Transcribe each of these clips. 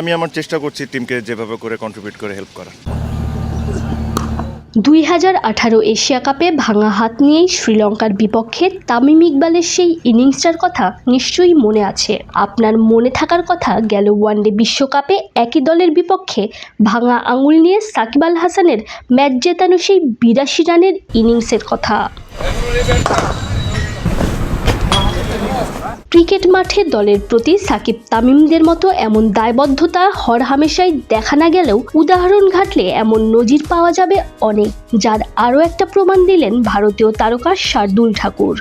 আমি আমার চেষ্টা করছি টিমকে যেভাবে করে কন্ট্রিবিউট করে হেল্প করার। দুই হাজার আঠারো এশিয়া কাপে ভাঙা হাত নিয়েই শ্রীলঙ্কার বিপক্ষে তামিম ইকবালের সেই ইনিংসটার কথা নিশ্চয়ই মনে আছে। আপনার মনে থাকার কথা গেল ওয়ানডে বিশ্বকাপে একই দলের বিপক্ষে ভাঙা আঙুল নিয়ে সাকিব আল হাসানের ম্যাচ জেতানো সেই বিরাশি রানের ইনিংসের কথা। ক্রিকেট মাঠে দলের প্রতি সাকিব তামিমদের মতো এমন দায়বদ্ধতা হরহামেশাই দেখা না গেলেও উদাহরণ ঘাটলে এমন নজির পাওয়া যাবে অনেক, যার আরও একটা প্রমাণ দিলেন ভারতীয় তারকা শার্দুল ঠাকুর।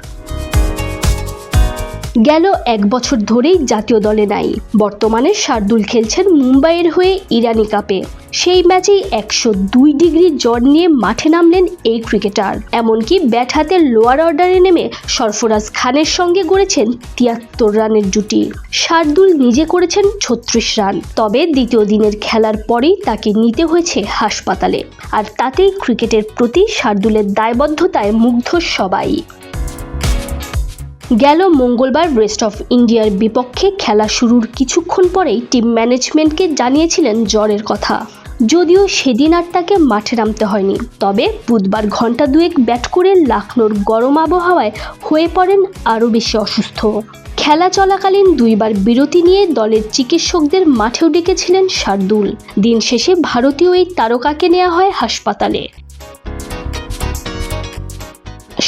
গেল এক বছর ধরেই জাতীয় দলে নাই, বর্তমানে শার্দুল খেলছেন মুম্বাইয়ের হয়ে ইরানি কাপে। সেই ম্যাচেই একশো দুই ডিগ্রি জ্বর নিয়ে মাঠে নামলেন এই ক্রিকেটার। এমনকি ব্যাট হাতে লোয়ার অর্ডারে নেমে সরফরাজ খানের সঙ্গে গড়েছেন তিয়াত্তর রানের জুটি। শার্দুল নিজে করেছেন ছত্রিশ রান। তবে দ্বিতীয় দিনের খেলার পরেই তাকে নিতে হয়েছে হাসপাতালে। আর তাতেই ক্রিকেটের প্রতি শার্দুলের দায়বদ্ধতায় মুগ্ধ সবাই। গেল মঙ্গলবার রেস্ট অফ ইন্ডিয়ার বিপক্ষে খেলা শুরুর কিছুক্ষণ পরেই টিম ম্যানেজমেন্টকে জানিয়েছিলেন জ্বরের কথা। যদিও সেদিন আর তাকে মাঠে নামতে হয়নি, তবে বুধবার ঘণ্টা দুয়েক ব্যাট করে লাখনোর গরম আবহাওয়ায় হয়ে পড়েন আরও বেশি অসুস্থ। খেলা চলাকালীন দুইবার বিরতি নিয়ে দলের চিকিৎসকদের মাঠেও ডেকেছিলেন শার্দুল। দিন শেষে ভারতীয় এই তারকাকে নেওয়া হয় হাসপাতালে।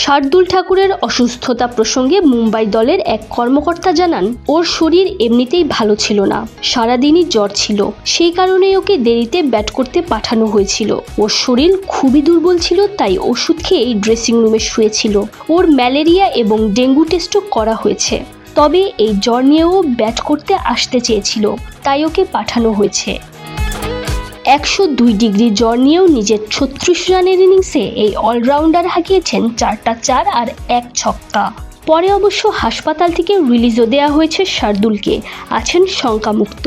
শার্দুল ঠাকুরের অসুস্থতা প্রসঙ্গে মুম্বাই দলের এক কর্মকর্তা জানান, ওর শরীর এমনিতেই ভালো ছিল না, সারাদিনই জ্বর ছিল। সেই কারণেই ওকে দেরিতে ব্যাট করতে পাঠানো হয়েছিল। ওর শরীর খুবই দুর্বল ছিল, তাই ওষুধ খেয়েই ড্রেসিং রুমে শুয়েছিল। ওর ম্যালেরিয়া এবং ডেঙ্গু টেস্টও করা হয়েছে। তবে এই জ্বর নিয়েও ব্যাট করতে আসতে চেয়েছিল, তাই ওকে পাঠানো হয়েছে। একশো দুই ডিগ্রি জ্বর নিয়েও নিজের ছত্রিশ রানের ইনিংসে এই অলরাউন্ডার হাঁকিয়েছেন চারটা চার আর এক ছক্কা। পরে অবশ্য হাসপাতাল থেকে রিলিজও দেওয়া হয়েছে শার্দুলকে, আছেন শঙ্কামুক্ত।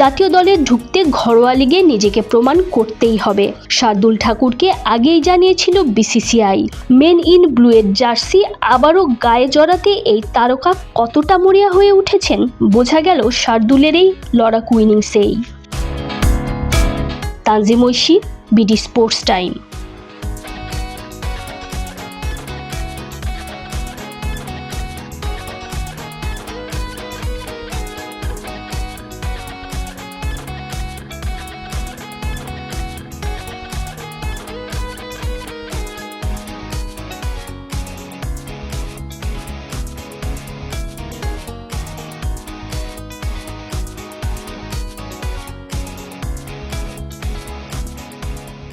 জাতীয় দলে ঢুকতে ঘরোয়া লিগে নিজেকে প্রমাণ করতেই হবে। শার্দুল ঠাকুরকে আগেই জানিয়েছিল বিসিসিআই। মেন ইন ব্লুয়ের জার্সি আবারও গায়ে জড়াতে এই তারকা কতটা মরিয়া হয়ে উঠেছেন, বোঝা গেল শার্দুলের এই লড়াকু ইনিংসেই। Tanzim Oishi BD sports time.